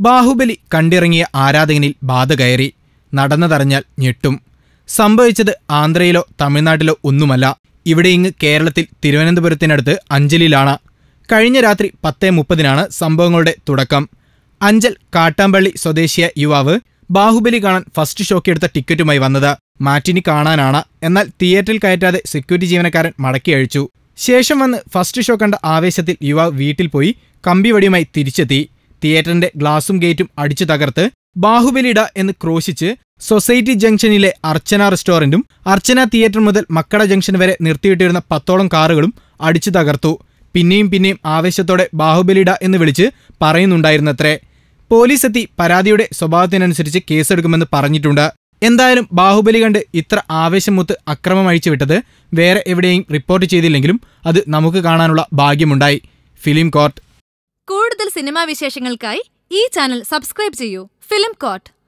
ബാഹുബലി കണ്ടിറങ്ങിയ ആരാധകനിൽ ബാധ കയറി. നടന്നതറിഞ്ഞാൽ ഞെട്ടും. സംഭവിച്ചത് ആന്ധ്രയിലോ തമിഴ്നാട്ടിലോ ഒന്നുമല്ല. ഇവിടെ ഇങ്ങ് കേരളത്തിൽ തിരുവനന്തപുരത്തിനടുത്ത് അഞ്ചലിലാണ്. കഴിഞ്ഞ രാത്രി പത്തേ മുപ്പതിനാണ് സംഭവങ്ങളുടെ തുടക്കം. അഞ്ചൽ കാട്ടാമ്പള്ളി സ്വദേശിയ യുവാവ് ബാഹുബലി കാണാൻ ഫസ്റ്റ് ഷോക്കെടുത്ത ടിക്കറ്റുമായി വന്നത്. മാറ്റിനി കാണാനാണ്. എന്നാൽ തിയേറ്ററിൽ കയറ്റാതെ സെക്യൂരിറ്റി ജീവനക്കാരൻ മടക്കി അഴിച്ചു. ശേഷം വന്ന് ഫസ്റ്റ് ഷോ കണ്ട ആവേശത്തിൽ യുവാവ് വീട്ടിൽ പോയി കമ്പിവടിയുമായി തിരിച്ചെത്തി. തിയേറ്ററിന്റെ ഗ്ലാസും ഗേറ്റും അടിച്ചു തകർത്ത് ബാഹുബലിട എന്ന് ക്രോശിച്ച് സൊസൈറ്റി ജംഗ്ഷനിലെ അർച്ചന റെസ്റ്റോറന്റും അർച്ചന തിയേറ്റർ മുതൽ മക്കട ജംഗ്ഷൻ വരെ നിർത്തിയിട്ടിരുന്ന പത്തോളം കാറുകളും അടിച്ചു തകർത്തു. പിന്നെയും പിന്നെയും ആവേശത്തോടെ ബാഹുബലിട എന്ന് വിളിച്ച് പറയുന്നുണ്ടായിരുന്നത്രേ. പോലീസ് എത്തി പരാതിയുടെ സ്വഭാവത്തിനനുസരിച്ച് കേസെടുക്കുമെന്ന് പറഞ്ഞിട്ടുണ്ട്. എന്തായാലും ബാഹുബലി കണ്ട് ഇത്ര ആവേശം മുത്ത് അക്രമം അഴിച്ചു വിട്ടത് വേറെ എവിടെയും റിപ്പോർട്ട് ചെയ്തില്ലെങ്കിലും അത് നമുക്ക് കാണാനുള്ള ഭാഗ്യമുണ്ടായി. Film court. കൂടുതൽ സിനിമാ വിശേഷങ്ങൾക്കായി ഈ ചാനൽ സബ്സ്ക്രൈബ് ചെയ്യൂ. Film coat